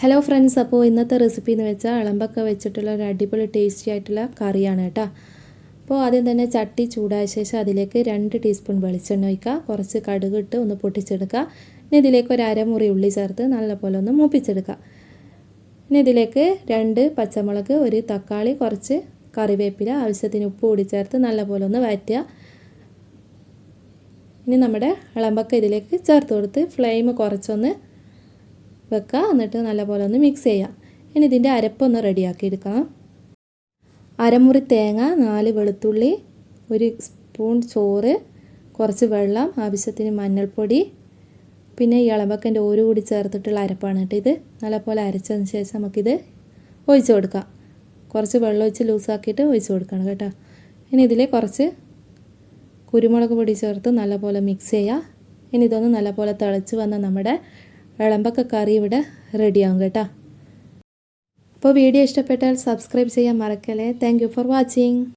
Hello friends അപ്പോൾ ഇന്നത്തെ recipe എന്ന് വെച്ചാൽ ഇളമ്പൊക്കെ വെച്ചിട്ടുള്ള ഒരു അടിപൊളി ടേസ്റ്റി ആയിട്ടുള്ള കറിയാണ് കേട്ടോ അപ്പോൾ ആദ്യം തന്നെ ചട്ടി ചൂടായ ശേഷം അതിലേക്ക് രണ്ട് ടീസ്പൂൺ വെളിച്ചെണ്ണ ഒഴിക്കുക. കുറച്ച് കടുക് ഇട്ട് ഒന്ന് പൊട്ടിച്ചെടുക്കുക. ഇനി ഇതിലേക്ക് ഒരു അരമുറി ഉള്ളി ചേർത്ത് നല്ലപോലെ ഒന്ന് മൂപ്പിച്ചെടുക്കുക. ഇനി ഇതിലേക്ക് രണ്ട് പച്ചമുളക് ഒരു തക്കാളി കുറച്ച് കറിവേപ്പില ആവശ്യത്തിന് ഉപ്പ് കൂടി ചേർത്ത് നല്ലപോലെ ഒന്ന് വഴറ്റുക ഇനി നമ്മുടെ ഇളമ്പൊക്കെ ഇതിലേക്ക് ചേർത്ത് കൊടുത്ത് ഫ്ലെയിം കുറച്ചൊന്ന് വെക്കുക എന്നിട്ട് നല്ലപോലെ ഒന്ന് മിക്സ് ചെയ്യാം. ഇനി ഇതിന്റെ അരപ്പൊന്ന് റെഡിയാക്കി എടുക്കണം. അരമുറി തേങ്ങ നാല് വെളുത്തുള്ളി ഒരു സ്പൂൺ ചോറ് കുറച്ച് വെള്ളം ആവശ്യത്തിന് മഞ്ഞൾപ്പൊടി പിന്നെ ഈ ഇളവക്കന്റെ ഓരോ കൂടി ചേർത്തിട്ടുള്ള അരപ്പാണ് കേട്ടോ ഇത്. നല്ലപോലെ അരച്ചതിന് ശേഷം നമുക്കിത് ഒഴിച്ച് കൊടുക്കാം. കുറച്ച് വെള്ളം ഒഴിച്ച് ലൂസാക്കിയിട്ട് ഒഴിച്ച് കൊടുക്കണം കേട്ടോ. ഇനി ഇതിൽ കുറച്ച് കുരുമുളക് പൊടി ചേർത്ത് നല്ലപോലെ മിക്സ് ചെയ്യുക ഇനി ഇതൊന്ന് നല്ലപോലെ തിളച്ച് വന്ന നമ്മുടെ വിളമ്പൊക്കെ കറി ഇവിടെ റെഡിയാവും കേട്ടോ. അപ്പോൾ വീഡിയോ ഇഷ്ടപ്പെട്ടാൽ സബ്സ്ക്രൈബ് ചെയ്യാൻ മറക്കല്ലേ. Thank for watching